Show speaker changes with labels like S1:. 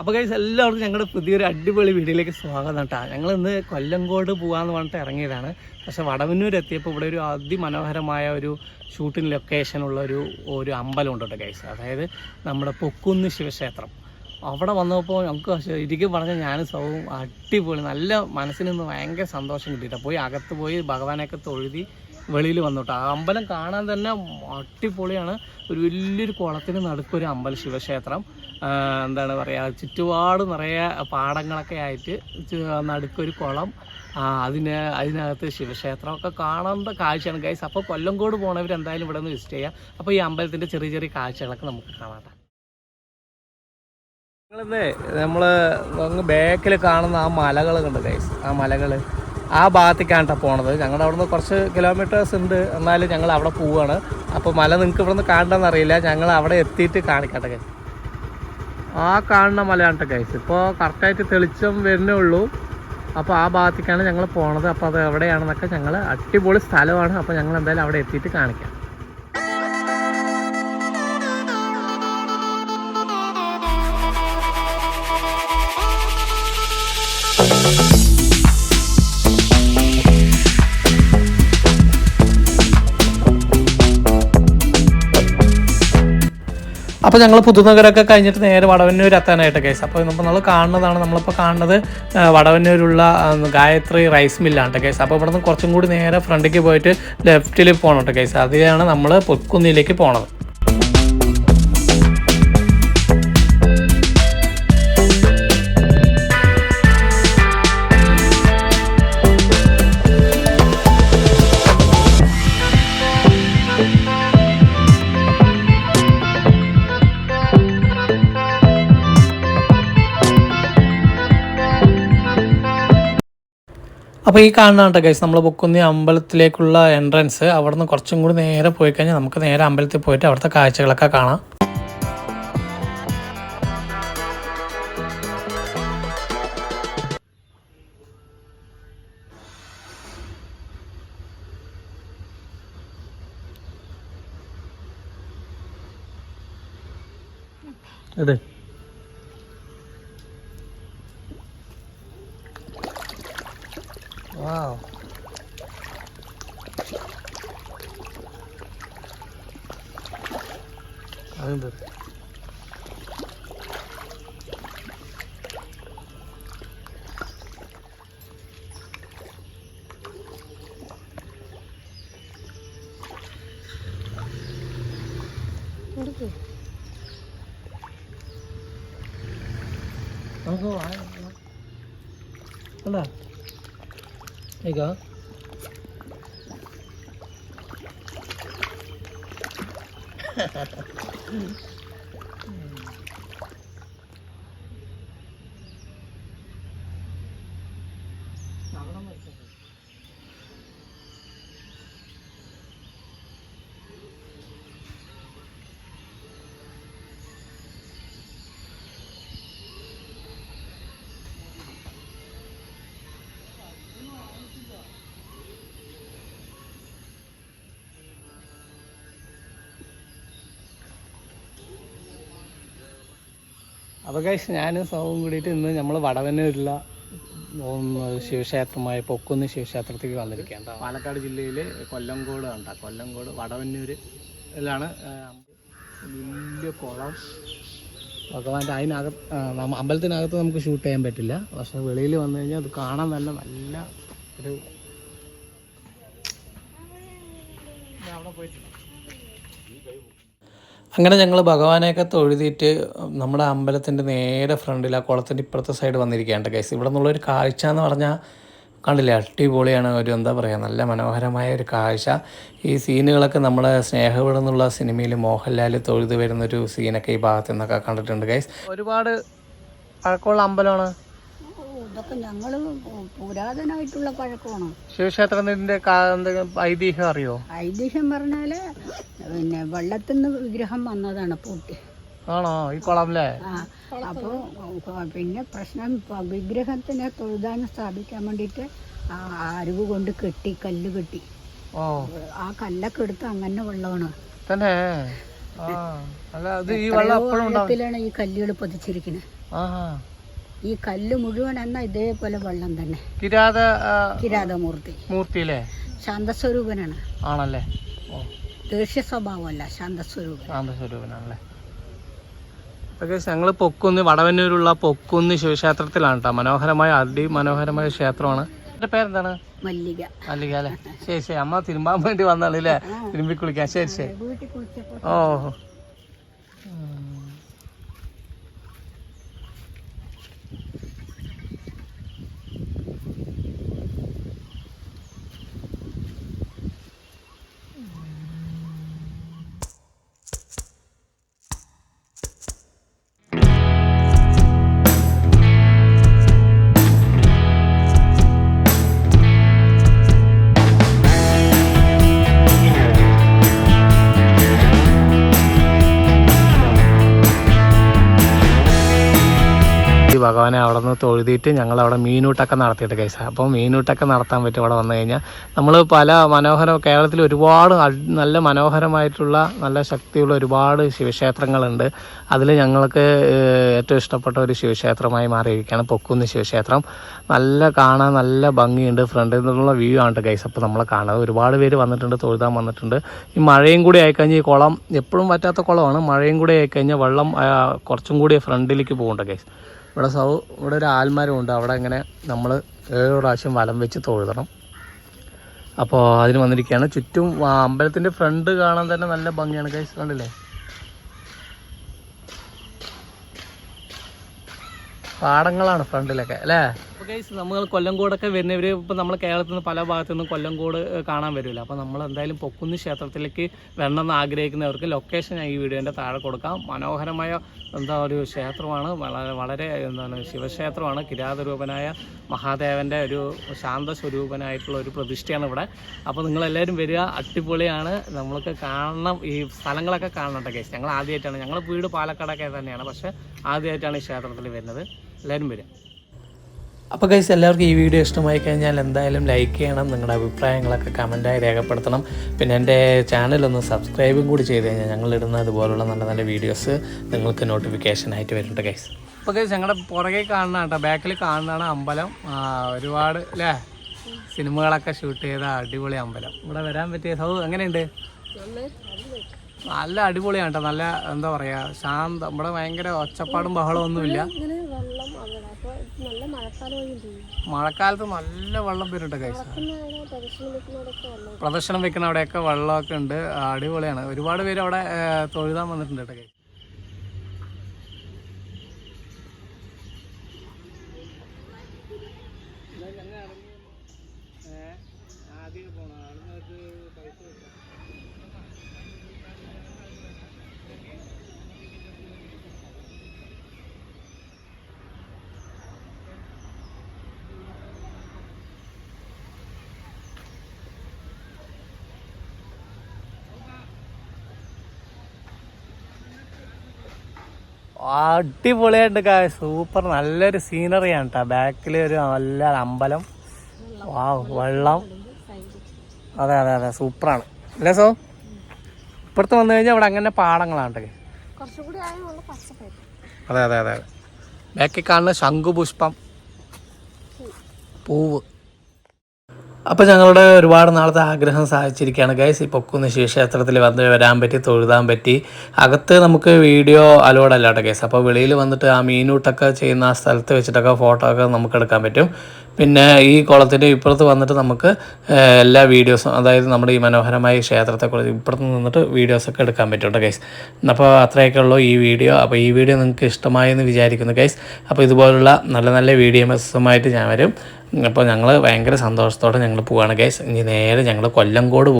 S1: അപ്പോൾ കഴിച്ച് എല്ലാവർക്കും ഞങ്ങളുടെ പുതിയൊരു അടിപൊളി വീഡിയോയിലേക്ക് സ്വാഗതം കേട്ടോ ഞങ്ങൾ ഇന്ന് കൊല്ലംകോട് പോകാമെന്ന് പറഞ്ഞിട്ട് ഇറങ്ങിയതാണ്. പക്ഷെ വടവന്നൂർ എത്തിയപ്പോൾ ഇവിടെ ഒരു അതിമനോഹരമായ ഒരു ഷൂട്ടിംഗ് ലൊക്കേഷൻ ഉള്ള ഒരു ഒരു അമ്പലം ഉണ്ട് കേട്ടോ കൈസ് അതായത് നമ്മുടെ പൊക്കുന്ന് ശിവക്ഷേത്രം. അവിടെ വന്നപ്പോൾ നമുക്ക് ഇരിക്കും പറഞ്ഞാൽ ഞാനും സൗവും അടിപൊളി. നല്ല മനസ്സിൽ നിന്ന് ഭയങ്കര സന്തോഷം കിട്ടിയിട്ടാണ് പോയി അകത്ത് പോയി ഭഗവാനെയൊക്കെ തൊഴുതി വെളിയിൽ വന്നുട്ടോ. ആ അമ്പലം കാണാൻ തന്നെ അടിപൊളിയാണ്. ഒരു വലിയൊരു കുളത്തിന് നടുക്കൊരു അമ്പലം ശിവക്ഷേത്രം. എന്താണ് പറയുക ചുറ്റുപാട് നിറയെ പാടങ്ങളൊക്കെ ആയിട്ട് നടുക്കൊരു കുളം. അതിന് അതിനകത്ത് ശിവക്ഷേത്രം ഒക്കെ കാണേണ്ട കാഴ്ചയാണ്. ഗൈസ് അപ്പോൾ കൊല്ലംകോട് പോണവർ എന്തായാലും ഇവിടെ നിന്ന് വിസിറ്റ് ചെയ്യാം. അപ്പോൾ ഈ അമ്പലത്തിന്റെ ചെറിയ ചെറിയ കാഴ്ചകളൊക്കെ നമുക്ക് കാണാം നിങ്ങളിന്ന് നമ്മൾ ബാക്കിൽ കാണുന്ന ആ മലകൾ കണ്ട് ഗൈസ് ആ മലകൾ ആ ഭാഗത്തേക്കാണ് കേട്ടോ പോണത്. ഞങ്ങളുടെ അവിടുന്ന് കുറച്ച് കിലോമീറ്റേഴ്സ് ഉണ്ട്. എന്നാലും ഞങ്ങൾ അവിടെ പോവുകയാണ് അപ്പോൾ മല നിങ്ങൾക്ക് ഇവിടെ നിന്ന് കാണണമെന്ന് അറിയില്ല. ഞങ്ങൾ അവിടെ എത്തിയിട്ട് കാണിക്കട്ടെ ആ കാണുന്ന മലയാണ് കേട്ടോ ഗൈസ് ഇപ്പോൾ കറക്റ്റായിട്ട് തെളിച്ചം വരുന്നേ ഉള്ളൂ. അപ്പോൾ ആ ഭാഗത്തേക്കാണ് ഞങ്ങൾ പോണത്. അപ്പോൾ അത് എവിടെയാണെന്നൊക്കെ ഞങ്ങൾ അടിപൊളി സ്ഥലമാണ്. അപ്പോൾ ഞങ്ങൾ എന്തായാലും അവിടെ എത്തിയിട്ട് കാണിക്കാം. അപ്പോൾ ഞങ്ങൾ പുതുനഗരമൊക്കെ കഴിഞ്ഞിട്ട് നേരെ വടവന്നൂർ എത്താനായിട്ട് കേസ് അപ്പോൾ നമ്മൾ കാണുന്നതാണ് നമ്മളിപ്പോൾ കാണുന്നത് വടവന്നൂരുള്ള ഗായത്രി റൈസ് മില്ലാണ് കേസ് അപ്പോൾ ഇവിടെ നിന്ന് കുറച്ചും കൂടി നേരെ ഫ്രണ്ടിലേക്ക് പോയിട്ട് ലെഫ്റ്റിൽ പോകണം കേസ് അതിലാണ് നമ്മൾ പൊക്കുന്നിലേക്ക് പോണത്. അപ്പോൾ ഈ കാണുന്ന കേട്ടോ ഗൈസ് നമ്മൾ പൊക്കുന്ന അമ്പലത്തിലേക്കുള്ള എൻട്രൻസ് അവിടെ നിന്ന് കുറച്ചും കൂടി നേരെ പോയി കഴിഞ്ഞാൽ നമുക്ക് നേരെ അമ്പലത്തിൽ പോയിട്ട് അവിടുത്തെ കാഴ്ചകളൊക്കെ കാണാം. അതെ അതെന്ത് നമുക്ക് വാ- അല്ല Mm-hmm. അപ്പോൾ കഴിച്ച് ഞാനും സൗവും കൂടിയിട്ട് ഇന്ന് നമ്മൾ വടവന്നൂരുള്ള ഉം, ശിവക്ഷേത്രമായ പൊക്കുന്ന് ശിവക്ഷേത്രത്തേക്ക് വന്നിരിക്കുകയാണ്. പാലക്കാട് ജില്ലയിൽ കൊല്ലംകോട് കണ്ട കൊല്ലംകോട് വടവന്നൂരിലാണ് വലിയ കുളം ഭഗവാന്റെ അതിനകത്ത് അമ്പലത്തിനകത്ത് നമുക്ക് ഷൂട്ട് ചെയ്യാൻ പറ്റില്ല പക്ഷെ വെളിയിൽ വന്നു കഴിഞ്ഞാൽ അത് കാണാൻ നല്ല നല്ല ഒരു അവിടെ പോയിട്ടുണ്ട് അങ്ങനെ ഞങ്ങൾ ഭഗവാനെയൊക്കെ തൊഴുതിയിട്ട് നമ്മുടെ അമ്പലത്തിന്റെ നേരെ ഫ്രണ്ടിൽ ആ കുളത്തിന്റെ ഇപ്പുറത്തെ സൈഡ് വന്നിരിക്കുകയാണ് ഗൈസ് ഇവിടെ നിന്നുള്ളൊരു കാഴ്ച എന്ന് പറഞ്ഞാൽ കണ്ടില്ലേ? അടിപൊളിയാണ് ഒരു എന്താ പറയുക നല്ല മനോഹരമായ ഒരു കാഴ്ച. ഈ സീനുകളൊക്കെ നമ്മുടെ സ്നേഹവിടെ നിന്നുള്ള സിനിമയിൽ മോഹൻലാൽ തൊഴുത് വരുന്നൊരു സീനൊക്കെ ഈ ഭാഗത്തു നിന്നൊക്കെ കണ്ടിട്ടുണ്ട് ഗൈസ് ഒരുപാട് പഴക്കമുള്ള അമ്പലമാണ്.
S2: ഇതൊക്കെ ഞങ്ങൾ പുരാതനമായിട്ടുള്ള പഴക്കമാണ്.
S1: ശിവക്ഷേത്രത്തിന്റെ ഐതിഹ്യം അറിയോ?
S2: ഐതിഹ്യം പറഞ്ഞാൽ പിന്നെ വെള്ളത്തിൽ നിന്ന് വിഗ്രഹം വന്നതാണ് പൂട്ടി.
S1: ആണോ? ഈ കുളം അല്ലേ
S2: ആ അപ്പോൾ പിന്നെ പ്രശ്നം വിഗ്രഹത്തിനെ തൊഴുതാനും സ്ഥാപിക്കാൻ വേണ്ടിയിട്ട് ആ അരുവ് കൊണ്ട് കെട്ടി കല്ല് കെട്ടി.
S1: ഓ.
S2: ആ കല്ലൊക്കെ എടുത്ത് അങ്ങനെ വെള്ളമാണ്.
S1: തന്നെ? ഈ
S2: കല്ലുകൾ പതിച്ചിരിക്കുന്നത് ഈ കല്ല് മുഴുവൻ എന്നാ ഇതേപോലെ വെള്ളം തന്നെ.
S1: കിരാത
S2: കിരാതമൂർത്തി.
S1: മൂർത്തിയില്ലേ?
S2: ശാന്തസ്വരൂപനാണ്.
S1: ആണല്ലേ?
S2: ദേഷ്യ സ്വഭാവമല്ല ശാന്തസ്വരൂപൻ.
S1: ശാന്തസ്വരൂപനാണല്ലേ? ഞങ്ങൾ പൊക്കുന്ന് വടവന്നൂരുള്ള പൊക്കുന്ന് ശിവക്ഷേത്രത്തിലാണ് കേട്ടോ മനോഹരമായ അതിമനോഹരമായ ക്ഷേത്രമാണ്. എന്റെ പേരെന്താണ്?
S2: മല്ലിക.
S1: മല്ലിക അല്ലേ? ശരി ശരി. അമ്മ തിരുമ്പാൻ വേണ്ടി വന്നാളല്ലേ തിരുമ്പി കുളിക്കാൻ ശരി ശരി. ഓ. നിന്ന് തൊഴുതിയിട്ട് ഞങ്ങൾ അവിടെ മീനൂട്ടൊക്കെ നടത്തിയിട്ട് കൈസ അപ്പോൾ മീനൂട്ടൊക്കെ നടത്താൻ പറ്റും അവിടെ വന്നു കഴിഞ്ഞാൽ നമ്മൾ പല മനോഹര കേരളത്തിൽ ഒരുപാട് നല്ല മനോഹരമായിട്ടുള്ള നല്ല ശക്തിയുള്ള ഒരുപാട് ശിവക്ഷേത്രങ്ങളുണ്ട്. അതിൽ ഞങ്ങൾക്ക് ഏറ്റവും ഇഷ്ടപ്പെട്ട ഒരു ശിവക്ഷേത്രമായി മാറിയിരിക്കുകയാണ് പൊക്കുന്ന് ശിവക്ഷേത്രം. നല്ല കാണാൻ നല്ല ഭംഗിയുണ്ട്. ഫ്രണ്ടിൽ നിന്നുള്ള വ്യൂ ആണ് കേസ് അപ്പോൾ നമ്മൾ കാണുന്നത്. ഒരുപാട് പേര് വന്നിട്ടുണ്ട് തൊഴുതാൻ വന്നിട്ടുണ്ട്. ഈ മഴയും കൂടി ആയിക്കഴിഞ്ഞാൽ ഈ കുളം എപ്പോഴും പറ്റാത്ത കുളമാണ്. മഴയും കൂടി ആയിക്കഴിഞ്ഞാൽ വെള്ളം കുറച്ചും കൂടി ഫ്രണ്ടിലേക്ക് പോകുന്നുണ്ട് കൈസ് ഇവിടെ സൗ ഇവിടെ ഒരു ആൽമാരമുണ്ട് അവിടെ ഇങ്ങനെ നമ്മൾ ഏഴ് പ്രാവശ്യം വലം വെച്ച് തൊഴുതണം. അപ്പോൾ അതിന് വന്നിരിക്കുകയാണ്. ചുറ്റും അമ്പലത്തിന്റെ ഫ്രണ്ട് കാണാൻ തന്നെ നല്ല ഭംഗിയാണ്. കൈസ് കണ്ടില്ലേ? പാടങ്ങളാണ് ഫ്രണ്ടിലൊക്കെ അല്ലേ? അപ്പോൾ ഗൈസ് നമ്മൾ കൊല്ലംകോടൊക്കെ വരുന്നവർ ഇപ്പോൾ നമ്മൾ കേരളത്തിൽ നിന്ന് പല ഭാഗത്തു നിന്നും കൊല്ലംകോട് കാണാൻ വരില്ല. അപ്പോൾ നമ്മൾ എന്തായാലും പൊക്കുന്ന് ക്ഷേത്രത്തിലേക്ക് വരണമെന്ന് ആഗ്രഹിക്കുന്നവർക്ക് ലൊക്കേഷൻ ഈ വീഡിയോന്റെ താഴെ കൊടുക്കാം. മനോഹരമായ എന്താ ഒരു ക്ഷേത്രമാണ്. വളരെ വളരെ എന്താണ് ശിവക്ഷേത്രമാണ്. കിരാതരൂപനായ മഹാദേവന്റെ ഒരു ശാന്ത സ്വരൂപനായിട്ടുള്ള ഒരു പ്രതിഷ്ഠയാണ് ഇവിടെ. അപ്പോൾ നിങ്ങളെല്ലാവരും വരിക. അടിപൊളിയാണ്. നമ്മൾക്ക് കാണണം. ഈ സ്ഥലങ്ങളൊക്കെ കാണണം ഗൈസ് ഞങ്ങൾ ആദ്യമായിട്ടാണ് ഞങ്ങൾ വീട് പാലക്കാടൊക്കെ തന്നെയാണ്. പക്ഷേ ആദ്യമായിട്ടാണ് ഈ ക്ഷേത്രത്തിൽ വരുന്നത്. എല്ലാവരും വരിക. അപ്പോൾ ഗൈസ് എല്ലാവർക്കും ഈ വീഡിയോ ഇഷ്ടമായി കഴിഞ്ഞാൽ എന്തായാലും ലൈക്ക് ചെയ്യണം. നിങ്ങളുടെ അഭിപ്രായങ്ങളൊക്കെ കമന്റായി രേഖപ്പെടുത്തണം. പിന്നെ എന്റെ ചാനലൊന്ന് സബ്സ്ക്രൈബും കൂടി ചെയ്ത് കഴിഞ്ഞാൽ ഞങ്ങളിടുന്ന ഇതുപോലുള്ള നല്ല നല്ല വീഡിയോസ് നിങ്ങൾക്ക് നോട്ടിഫിക്കേഷൻ ആയിട്ട് വരുന്നുണ്ട് ഗൈസ് അപ്പോൾ ഗൈസ് ഞങ്ങളുടെ പുറകെ കാണുന്ന കേട്ടോ ബാക്കിൽ കാണുന്നതാണ് അമ്പലം. ഒരുപാട് അല്ലേ സിനിമകളൊക്കെ ഷൂട്ട് ചെയ്ത അടിപൊളി അമ്പലം. ഇവിടെ വരാൻ പറ്റിയ സൗ എങ്ങനെയുണ്ട്? നല്ല അടിപൊളിയാണ് കേട്ടോ നല്ല എന്താ പറയുക ശാന്തം. ഇവിടെ ഭയങ്കര ഒച്ചപ്പാടും ബഹളമൊന്നുമില്ല മഴക്കാലത്ത് നല്ല വെള്ളം വരും കൈസ് പ്രദർശനം വെക്കുന്ന അവിടെയൊക്കെ വെള്ളമൊക്കെ ഉണ്ട്. അടിപൊളിയാണ്. ഒരുപാട് പേര് അവിടെ തൊഴുതാൻ വന്നിട്ടുണ്ട് കേട്ടോ അടിപൊളിയായിട്ട് സൂപ്പർ നല്ലൊരു സീനറിയാണ് കേട്ടോ ബാക്കിൽ ഒരു നല്ല അമ്പലം. വാ വെള്ളം. അതെ അതെ അതെ സൂപ്പറാണ്. അല്ലേ സോ? ഇപ്പുറത്ത് വന്നു കഴിഞ്ഞാൽ അവിടെ അങ്ങനെ പാടങ്ങളാണ് കേട്ടോ അതെ അതെ അതെ അതെ. ബാക്കിൽ കാണുന്ന ശംഖുപുഷ്പം. പൂവ്. അപ്പോൾ ഞങ്ങളുടെ ഒരുപാട് നാളത്തെ ആഗ്രഹം സാധിച്ചിരിക്കുകയാണ് ഗൈസ് ഈ പൊക്കുന്ന ശിവക്ഷേത്രത്തിൽ വന്ന് വരാൻ പറ്റി തൊഴുതാൻ പറ്റി. അകത്ത് നമുക്ക് വീഡിയോ അലോഡ് അല്ല കേട്ടോ ഗൈസ് അപ്പോൾ വെളിയിൽ വന്നിട്ട് ആ മീനൂട്ടൊക്കെ ചെയ്യുന്ന ആ സ്ഥലത്ത് വെച്ചിട്ടൊക്കെ ഫോട്ടോ ഒക്കെ നമുക്ക് എടുക്കാൻ പറ്റും. പിന്നെ ഈ കുളത്തിന്റെ ഇപ്പുറത്ത് വന്നിട്ട് നമുക്ക് എല്ലാ വീഡിയോസും അതായത് നമ്മുടെ ഈ മനോഹരമായ ക്ഷേത്രത്തെ ക്ഷേത്രത്തെക്കുറിച്ച് ഇപ്പുറത്ത് നിന്നിട്ട് വീഡിയോസൊക്കെ എടുക്കാൻ പറ്റും കേട്ടോ ഗൈസ് അപ്പോൾ അത്രയൊക്കെ ഉള്ളൂ ഈ വീഡിയോ അപ്പോൾ ഈ വീഡിയോ നിങ്ങൾക്ക് ഇഷ്ടമായെന്ന് വിചാരിക്കുന്നു ഗൈസ് അപ്പോൾ ഇതുപോലുള്ള നല്ല നല്ല വീഡിയോസുമായിട്ട് ഞാൻ വരും. അപ്പോൾ ഞങ്ങൾ ഭയങ്കര സന്തോഷത്തോടെ ഞങ്ങൾ പോവുകയാണ് ഗൈസ് ഇനി നേരെ ഞങ്ങൾ കൊല്ലംകോട്